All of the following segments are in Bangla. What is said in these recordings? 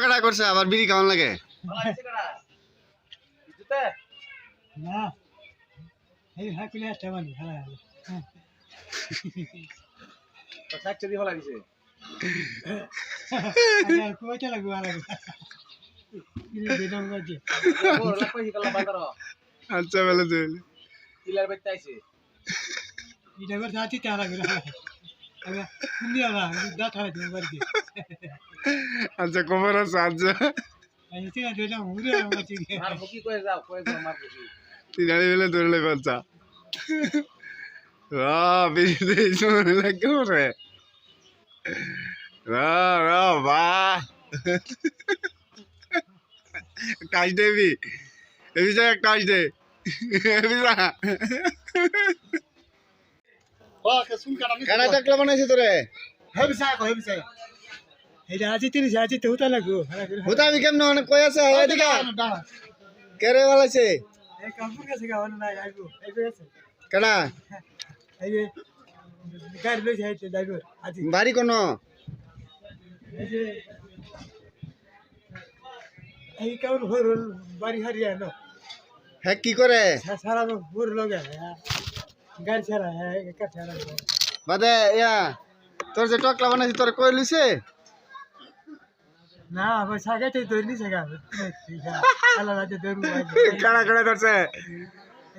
কেডা করছে? আবার বিড়ি কেমন লাগে। হ্যাঁ হ্যাঁ কয়টা লাগবে আর লাগবে কিনে দিলাম গাছে আচ্ছা বেলে তুই এটা করে যাচ্ছি তা লাগবে আচ্ছা খবর আছে আচ্ছা বেলে ধরলে বাচ্চা রা বিড়ি দিয়ে শুনে লাগে রে রা রা বাহ কাজ দেবি এবি যা কাজ দে যা কানা টাকলা বানাইছে তোরে। এটা আছে তিরিশ লাগবো। হুতা আমি কেমন অনেক কই এদিকে কেরে বালাইছে? বাড়ি কোন? এই কেমন বাড়ি হারিয়া হ্যাঁ কি করে? সারা ভোর লগে গাড়ি ছাড়া হ্যাঁ একা ছাড়া? বাদে ইয়া তোর যে টকলা বানাইছি তোর কই লিছে না ভাই সাগাইতে ধরলি সাগা আল্লাহ রাতে ধরু কানা করে ধরছে।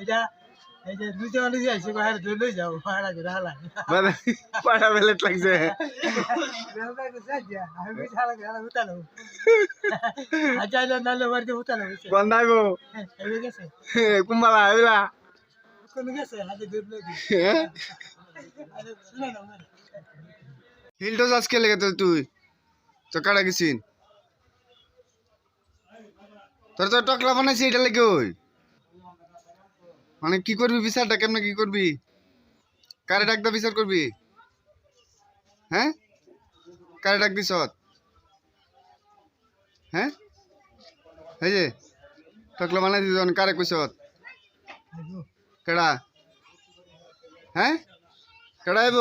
এটা এই যে দুইটা মানুষ আইছে বাইরে ধরলে যাও ভাড়া করে হালা। বাদে পাড়া বেলেট লাগছে। আমি ছাড়া গেলা উতালো আচ্ছা নালে বাড়িতে উতালো বন্ধাইবো এই গেছে। কুম্বালা এবিলা হিলটো আজকে লেগে তো তুই। তো কাটা গেছিন তোর তো টকলা বানাইছি, এটা লেগে ওই। মানে কি করবি বিচারটা? কেমনে কি করবি? কারে ডাক দা বিচার করবি? হ্যাঁ? কারে ডাক দিস হ্যাঁ? এই যে, টকলা বানাই দিস কারে কইস কেডা হ্যাঁ কেডা আইব